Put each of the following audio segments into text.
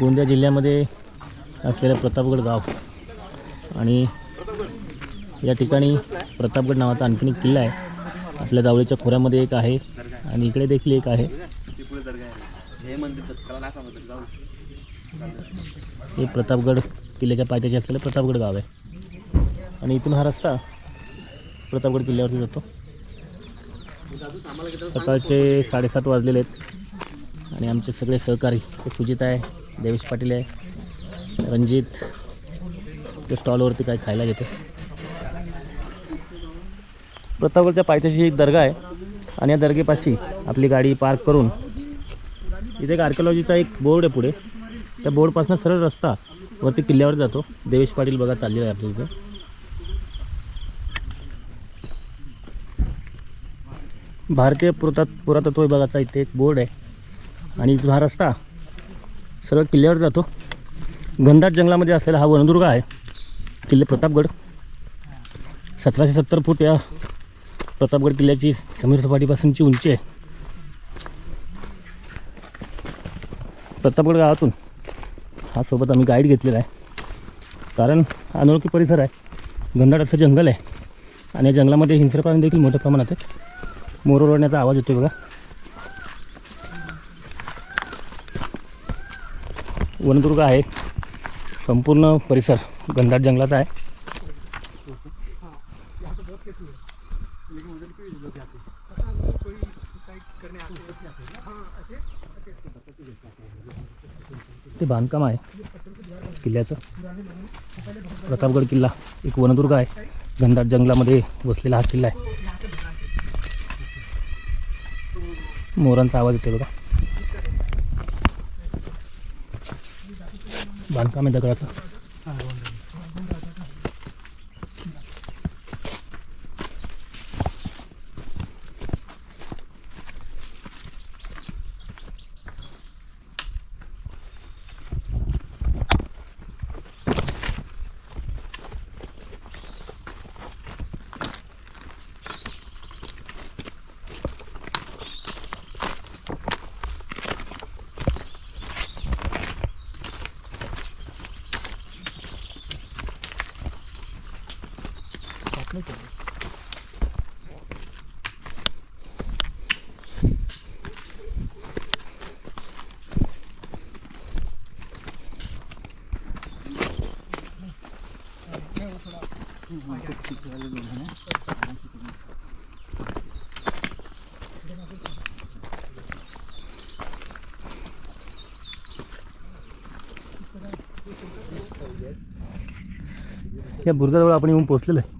गोंदिया जिल्ह्यामध्ये असलेलं प्रतापगड गाव आणि या ठिकाणी प्रतापगड नावाचा आणखीन एक किल्ला आहे. आपल्या जावळीच्या खोऱ्यामध्ये एक आहे आणि इकडे देखील एक आहे. हे प्रतापगड किल्ल्याच्या पायथ्याशी असलेलं प्रतापगड गाव आहे. आणि इथून हा रस्ता प्रतापगड किल्ल्यावरती जातो. सकाळचे साडेसात वाजलेले आहेत आणि आमचे सगळे सहकारी ते सुजित आहे देवेश पाटील आहे. रणजित ते स्टॉलवरती काय खायला घेते. प्रतापगडच्या पायथ्याशी एक दर्गा आहे. आणि या दर्गेपाशी आपली गाडी पार्क करून इथे एक आर्किओलॉजीचा एक बोर्ड आहे पुढे. त्या बोर्डपासून सरळ रस्ता वरती किल्ल्यावर जातो. देवेश पाटील बघा चाललेला आहे आपल्या इथे. भारतीय पुरात पुरातत्व विभागाचा इथे एक बोर्ड आहे. आणि हा रस्ता सरळ किल्ल्यावर जातो. घनदाट जंगलामध्ये असलेला हा वनदुर्ग आहे. किल्ले प्रतापगड. सतराशे सत्तर फूट या प्रतापगड किल्ल्याची समुद्र सपाटीपासूनची उंची आहे. प्रतापगड गावातून हा सोबत आम्ही गाईड घेतलेला आहे. कारण अनोळखी परिसर आहे. घनदाट असं जंगल आहे. आणि या जंगलामध्ये हिंस्र प्राणी देखील मोठ्या प्रमाणात आहे मोर ओरडण्याचा आवाज येतो बघा. वनदुर्ग आहे. संपूर्ण परिसर घनदाट जंगलाचा आहे. ते बांधकाम आहे किल्ल्याचं. प्रतापगड किल्ला एक वनदुर्ग आहे. घनदाट जंगलामध्ये वसलेला हा किल्ला आहे. मोरांचा आवाज येतो बघा. बांधकाम आहे दगडाचं. या बुर्जाजवळ आपण येऊन पोचलेलं आहे.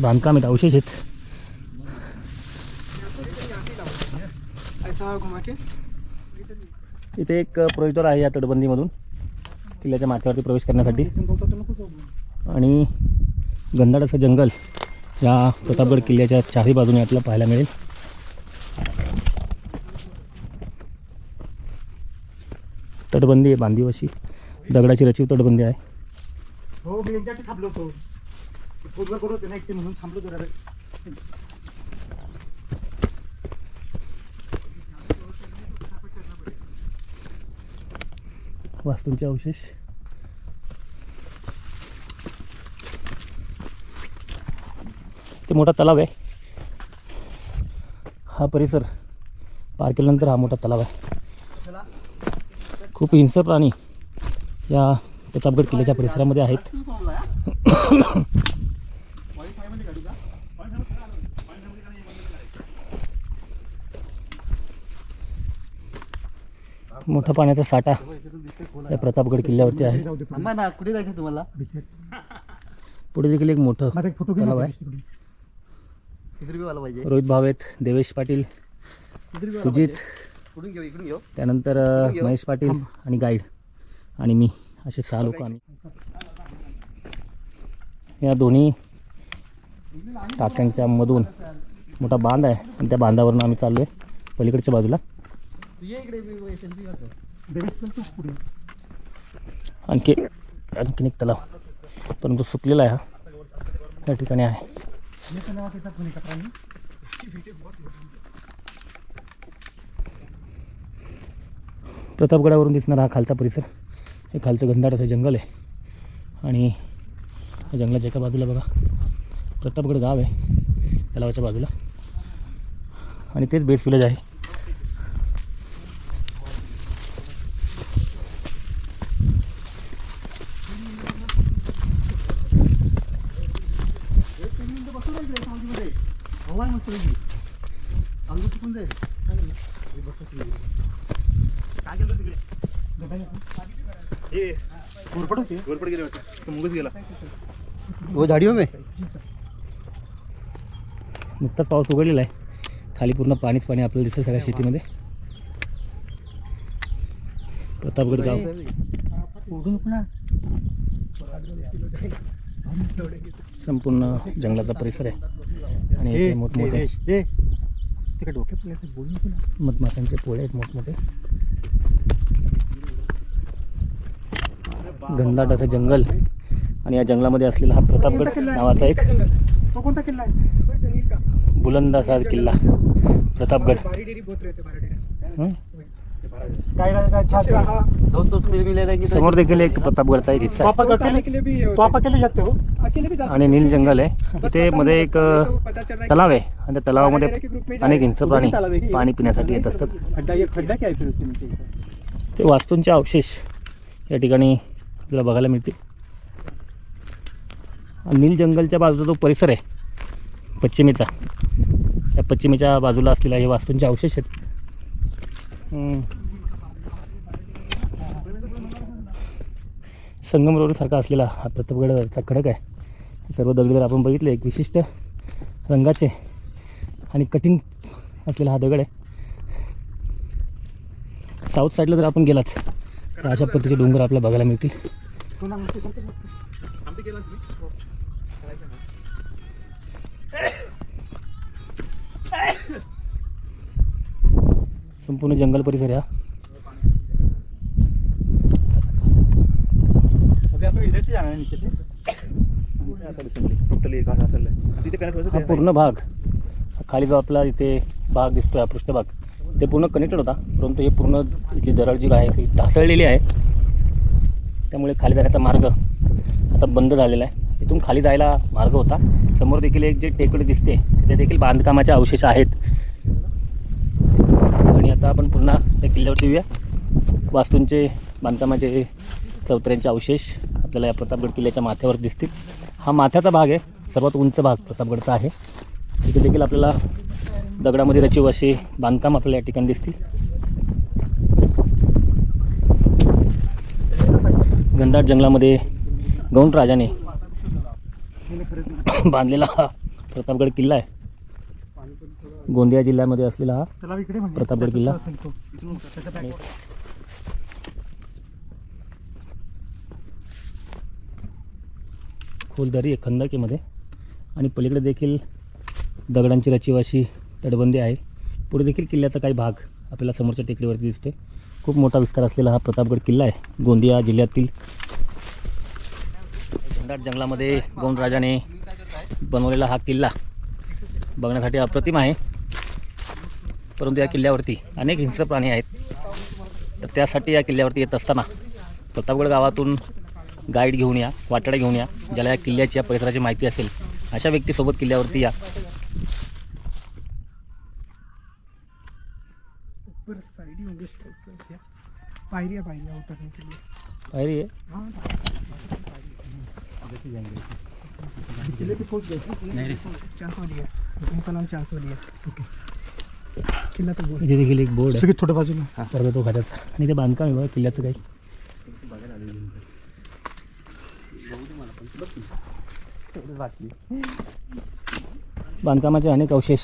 बांधकाम आहेत अवशेष आहेत. इथे एक प्रोजेक्टर आहे या तटबंदीमधून किल्ल्याच्या माथ्यावरती प्रवेश करण्यासाठी. आणि गंधाड असं जंगल या प्रतापगड किल्ल्याच्या चारही बाजूने आपल्याला पाहायला मिळेल. तटबंदी आहे बांधीव अशी. दगडाची रचित तटबंदी आहे. हो मी एकदा थांबलो होतो. पूर्ण करत होते ना म्हणून थांबलो जरा. वास्तूंचे अवशेष. ते मोठा तलाव आहे. हा परिसर पार केल्यानंतर हा मोठा तलाव आहे. खूप हिंसर प्राणी या प्रतापगड किल्ल्याच्या परिसरामध्ये आहेत. मोठा पाण्याचा साठा या प्रतापगड किल्ल्यावरती आहे. कुठे जायचं तुम्हाला? पुढे देखील एक मोठं तलाव आहे. रोहित भाव आहेत देवेश पाटील सुजित त्यानंतर महेश पाटील आणि गाईड आणि मी. असे सहा लोक आम्ही. या दोन्ही टाक्यांच्या मधून मोठा बांध आहे आणि त्या बांधावरून आम्ही चाललो आहे पलीकडच्या बाजूला. आणखी आणखीन एक तलाव. परंतु सुकलेला आहे हा. या ठिकाणी आहे. प्रतापगडावरून दिसणारा हा खालचा परिसर. हे खालचं घनदाट असं जंगल आहे. आणि या जंगलाच्या एका बाजूला बघा प्रतापगड गाव आहे तलावाच्या बाजूला. आणि तेच बेस विलेज आहे. हवा आहे मस्त घोरपड होती? घोरपड गेले वाटतं. में? नुकताच पाऊस उघडलेला आहे. खाली पूर्ण पाणीच पाणी आपल्याला दिसतं सगळ्या शेतीमध्ये. प्रतापगड गाव. संपूर्ण जंगलाचा परिसर आहे. आणि मोठमोठे. मधमाशांचे पोळे आहेत मोठमोठे. घनदाट असं जंगल आणि या जंगलामध्ये असलेला हा प्रतापगड नावाचा एक तो कोणता किल्ला आहे? बुलंद असा किल्ला प्रतापगड समोर देखील एक प्रतापगडचा एक हिस्सा हो आणि नील जंगल आहे. इथे मध्ये एक तलाव आहे. आणि त्या तलावामध्ये अनेक हिंस्र प्राणी पाणी पिण्यासाठी येत असतात? ते वास्तूंचे अवशेष या ठिकाणी आपल्याला बघायला मिळतील. नील जंगलच्या बाजूचा जो परिसर आहे पश्चिमेचा या पश्चिमेच्या बाजूला असलेला हे वास्तूंचे अवशेष आहेत. हम्म. संगमरवरीसारखा असलेला हा प्रतापगडचा खडक आहे. सर्व दगड जर आपण बघितले एक विशिष्ट रंगाचे आणि कठीण असलेला हा दगड आहे. साऊथ साईडला जर आपण गेलात तर अशा पद्धतीचे डोंगर आपल्याला बघायला मिळतील. मग? संपूर्ण जंगल परिसर हा. है हा पूर्ण भाग. हा खाली जो आपला इथे भाग दिसतोय हा पृष्ठभाग ते पूर्ण कनेक्टेड होता. परंतु हे पूर्ण जी दरड जी आहे ती ढासळलेली आहे. त्यामुळे खाली जाण्याचा मार्ग आता बंद झालेला आहे. इथून खाली जायला मार्ग होता. समोर देखील एक जे टेकडी दिसते तिथे देखील बांधकामाचे अवशेष आहेत. आणि आता आपण पुन्हा या किल्ल्यावरती येऊया. वास्तूंचे बांधकामाचे चौथऱ्यांचे अवशेष आपल्याला या प्रतापगड किल्ल्याच्या माथ्यावर दिसतील. हा माथ्याचा भाग आहे. सर्वात उंच भाग प्रतापगडचा आहे. तिथे देखील आपल्याला दगडामध्ये रचिव असे बांधकाम आपल्याला या ठिकाणी दिसतील. घनदाट जंगलामध्ये गौंड राजाने बांधलेला हा प्रतापगड किल्ला आहे गोंदिया जिल्ह्यामध्ये असलेला हा म्हणजे प्रतापगड किल्ला. असेल तो. त्याच्या back- खोल दरी आहे खंदकीमध्ये आणि पलीकडे देखील दगडांची रचीव अशी तटबंदी आहे पुढे देखील किल्ल्याचा काही भाग आपल्याला समोरच्या टेकडीवरती दिसते खूप मोठा विस्तार असलेला हा प्रतापगड किल्ला आहे. गोंदिया जिल्ह्यातील घनदाट जंगलामध्ये गोंड राजाने बनवलेला हा किल्ला बघण्यासाठी अप्रतिम आहे. परंतु या किल्ल्यावरती अनेक हिंस्र प्राणी आहेत. तर त्यासाठी या किल्ल्यावरती येत असताना प्रतापगड गावातून गाईड घेऊन या वाटाडा घेऊन या ज्याला या किल्ल्याची या परिसराची माहिती असेल अशा व्यक्तीसोबत किल्ल्यावरती या. ऊपर साइड ही होंगे क्या? पायरियाँ पायरियाँ उतरने के लिए पायरी आहे? हाँ. किले पे पहुंच गए नाही रे. चांस वाली है उनका नाम चांस है ओके. किल्ला तो बोल इथे देखील एक बोर्ड आहे. थोड्या बाजूला. पर्वतो खात्याचा आणि ते बांधकाम आहे बघा किल्ल्याचं काही. बांधकामाचे अनेक अवशेष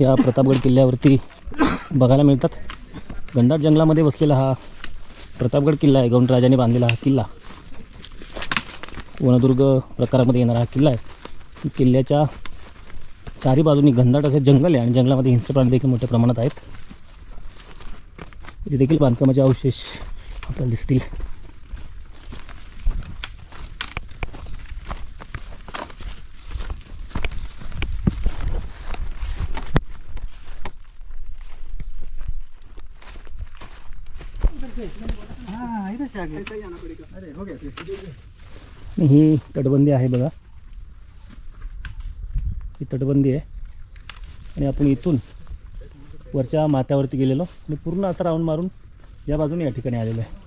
या प्रतापगड किल्ल्यावरती बघायला मिळतात. घनदाट जंगलामध्ये बसलेला हा प्रतापगड किल्ला आहे. गौंडराजाने बांधलेला हा किल्ला. वनदुर्ग प्रकारामध्ये येणारा हा किल्ला आहे. किल्ल्याच्या चारी बाजूनी घनदाट असे जंगल आहे आणि जंगलामध्ये हिंस्र प्राणी देखील मोठ्या प्रमाणात आहेत. इथे देखील बांधकामाचे अवशेष आपल्याला दिसतील. ही तटबंदी आहे बघा. ही तटबंदी आहे. आणि आपण इथून वरच्या माथ्यावरती गेलेलो आणि पूर्ण असा राऊंड मारून या बाजूने या ठिकाणी आलेलो आहे.